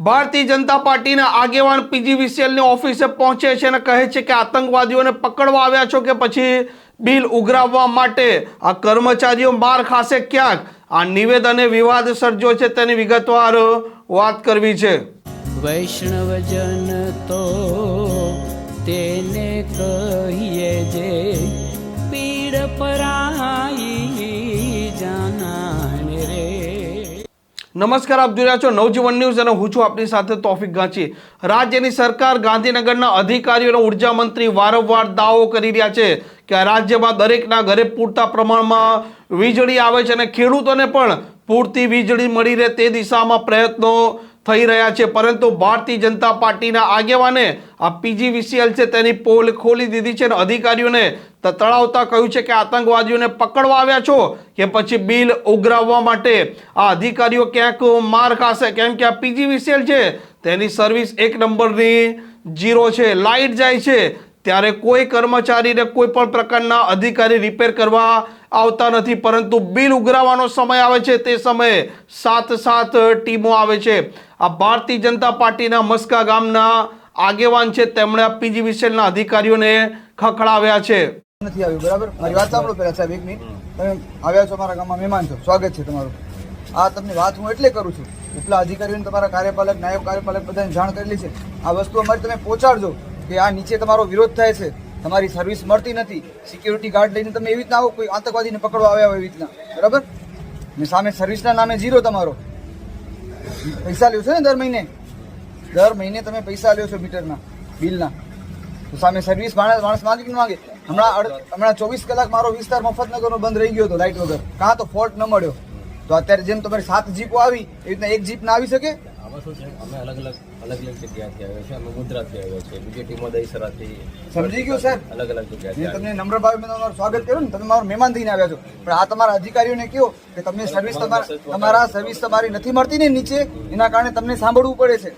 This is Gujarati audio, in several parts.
ભારતીય જનતા પાર્ટીના આગેવાન પીજી પીજીવીસીએલની ઓફિસે પહોંચે છે અને કહે છે કે આતંકવાદીઓને પકડવા આવ્યા છો કે પછી બિલ ઉઘરાવવા માટે? આ કર્મચારીઓ માર ખાશે ક્યાંક? આ નિવેદને વિવાદ સર્જો છે તેની વિગતવાર વાત કરવી છે. વૈષ્ણવજન તો તેને કહીએ જે પીડ પરાઈ નમસ્કાર, આપ જોઈ રહ્યા છો નવજીવન ન્યૂઝ અને હું છું આપની સાથે તોફિક ગાંચી. રાજ્યની સરકાર ગાંધીનગરના અધિકારીઓના ઊર્જા મંત્રી વારંવાર દાવો કરી રહ્યા છે કે રાજ્યમાં દરેકના ઘરે પૂરતા પ્રમાણમાં વીજળી આવે છે અને ખેડૂતોને પણ પૂરતી વીજળી મળી રહે તે દિશામાં પ્રયત્નો થઈ રહ્યા છે. પરંતુ ભારતીય જનતા પાર્ટીના આગેવાને આ પીજીવીસીએલ છે તેની પોલ ખોલી દીધી છે અને અધિકારીઓને તતડાવતા કહ્યું છે કે આતંકવાદીઓને પકડવા આવ્યા છો કે પછી બિલ ઉઘરાવવા માટે આ અધિકારીઓ ક્યાંક માર ખાશે? કેમ કે આ પીજીવીસીએલ છે તેની સર્વિસ એક નંબરની જીરો છે. લાઇટ જાય છે. ત્યારે કોઈ કર્મચારીને કોઈ પણ પ્રકારના અધિકારી રિપેર કરવા આવતા નથી, પરંતુ બિલ ઉઘરાવવાનો સમય આવે છે. તે સમયે સાત સાત ટીમો આવે છે. આ ભારતીય જનતા પાર્ટીના મસ્કા ગામના આગેવાન છે. તેમણે આ પીજીવીસીએલના અધિકારીઓને ખખડાવ્યા છે. નથી આવ્યું, બરાબર? મારી વાત સાંભળો પહેલાં સાહેબ, એક મિનિટ. તમે આવ્યા છો મારા ગામમાં, મહેમાન છો. સ્વાગત છે તમારું. આ તમને વાત હું એટલે કરું છું. એટલા અધિકારીઓને તમારા કાર્યપાલક, નાયબ કાર્યપાલક બધાને જાણ કરેલી છે. આ વસ્તુ અમારી તમે પહોંચાડજો કે આ નીચે તમારો વિરોધ થાય છે. તમારી સર્વિસ મળતી નથી. સિક્યુરિટી ગાર્ડ લઈને તમે એવી રીતના આવો, કોઈ આતંકવાદીને પકડવા આવ્યા હોય એવી રીતના. બરાબર? ને સામે સર્વિસના નામે ઝીરો તમારો. પૈસા લ્યો છો ને દર મહિને? દર મહિને તમે પૈસા લ્યો છો મીટરના, બિલના. તો સામે સર્વિસ માણસ માણસ માંગે કે માંગે. હમણાં હમણાં ચોવીસ કલાક મારો વિસ્તાર મફતનગરનો બંધ રહી ગયો હતો લાઇટ વગર. કાં તો ફોલ્ટ ન મળ્યો. તો અત્યારે જેમ તમારી સાત જીપો આવી એવી રીતના એક જીપ ના આવી શકે? શું છે? અમે અલગ અલગ અલગ અલગ જગ્યાથી આવ્યા છીએ. અમે મુદ્રાથી આવ્યા છીએ. બીજી ટીમો દહીસરાથી સમજી ગયો સાહેબ? અલગ અલગ જગ્યાથી તમને નમ્ર ભાવે મેં તમારું સ્વાગત કર્યું ને તમે મારો મહેમાન થઈને આવ્યા છો. પણ આ તમારા અધિકારીઓને કહો કે તમને સર્વિસ તમારા તમારા સર્વિસ તમારી નથી મળતી ને નીચે એના કારણે તમને સાંભળવું પડે છે.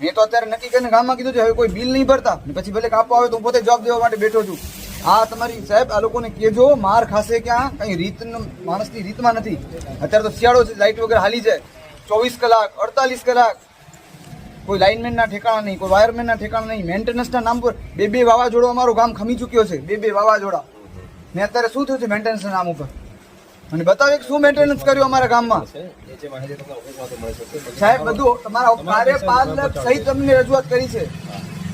મેં તો અત્યારે નક્કી કરીને ગામમાં કીધું છે હવે કોઈ બિલ નહીં ભરતા. પછી ભલે કાપવા આવે તો હું પોતે જવાબ દેવા માટે બેઠો છું. આ તમારી સાહેબ આ લોકોને કહેજો માર ખાશે ક્યાં? કઈ રીત માણસની રીતમાં નથી. અત્યારે તો શિયાળો છે લાઇટ વગર હાલી જાય. ચોવીસ કલાક, અડતાલીસ કલાક. કોઈ લાઇનમેનના ઠેકાણા નહીં, કોઈ વાયરમેનના ઠેકાણા નહીં. મેન્ટેનન્સના નામ પર બે બે વાવાઝોડો અમારું ગામ ખમી ચૂક્યો છે બે બે વાવાઝોડા. ને અત્યારે શું થયું છે મેન્ટેનન્સના નામ ઉપર? મને બતાવે કે શું મેન્ટેનન્સ કર્યું અમારા ગામમાં? સાહેબ, બધું તમારા કાર્યપાલક સહિત તમને રજૂઆત કરી છે.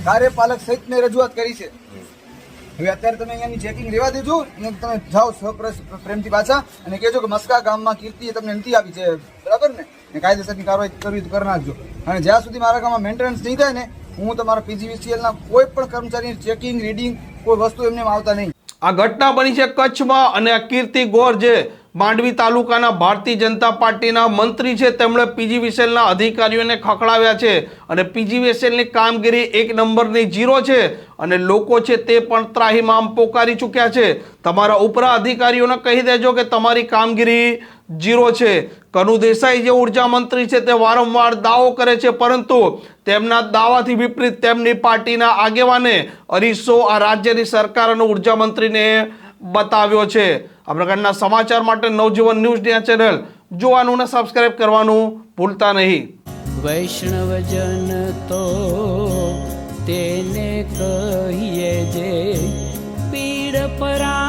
કાર્યપાલક સહિત મેં રજૂઆત કરી છે. હવે અત્યારે તમે અહીંયાની ચેકિંગ લેવા દેજો અને તમે જાઓ સપ્રસ પ્રેમથી પાછા અને કહેજો કે મસ્કા ગામમાં કીર્તિએ તમને નથી આપી છે. બરાબર ને? ને કાયદેસરની કાર્યવાહી કરવી તો કરી નાખજો. અને જ્યાં સુધી મારા ગામમાં મેન્ટેનન્સ નહીં થાય ને, હું તમારા પીજીવીસીએલના કોઈ પણ કર્મચારીની ચેકિંગ રીડિંગ કોઈ વસ્તુ એમને આવતા નહીં. આ ઘટના બની છે કચ્છમાં અને કીર્તિ ગોર જે માંડવી તાલુકાના ભારતીય જનતા પાર્ટીના મંત્રી છે. તેમણે પીજીવીસીએલના અધિકારીઓને ખખડાવ્યા છે અને પીજીવીસીએલની કામગીરી એક નંબરની જીરો છે અને લોકો છે તે પણ ત્રાહીમામ પોકારી ચૂક્યા છે. તમારા ઉપરા અધિકારીઓને કહી દેજો કે તમારી કામગીરી જીરો છે. કનુ દેસાઈ જે ઊર્જા મંત્રી છે તે વારંવાર દાવો કરે છે, પરંતુ તેમના દાવાથી વિપરીત તેમની પાર્ટીના આગેવાને અરીસો આ રાજ્યની સરકાર અને ઊર્જા મંત્રીને બતાવ્યો છે. આ પ્રકારના સમાચાર માટે નવજીવન ન્યૂઝની આ ચેનલ. જોવાનું અને સબસ્ક્રાઇબ કરવાનું ભૂલતા નહીં. વૈષ્ણવજન તો તેને કહીએ જે પીડ પરાઈ